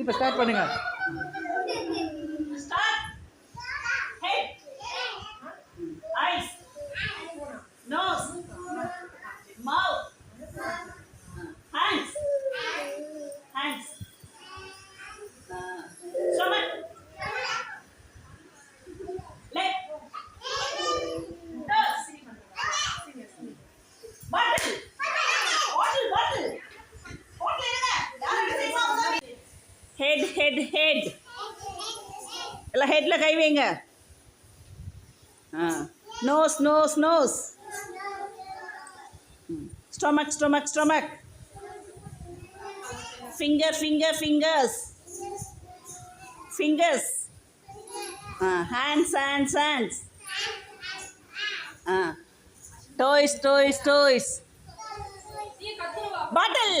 இப்போ ஸ்டார்ட் பண்ணுங்க. Head head head எல்லாம் ஹெட்டில் கை வைங்க. ஆ. Nose nose nose stomach stomach stomach finger finger fingers fingers ஆ ஹேண்ட்ஸ் ஹேண்ட்ஸ் ஹேண்ட்ஸ் ஆ. Toys toys toys bottle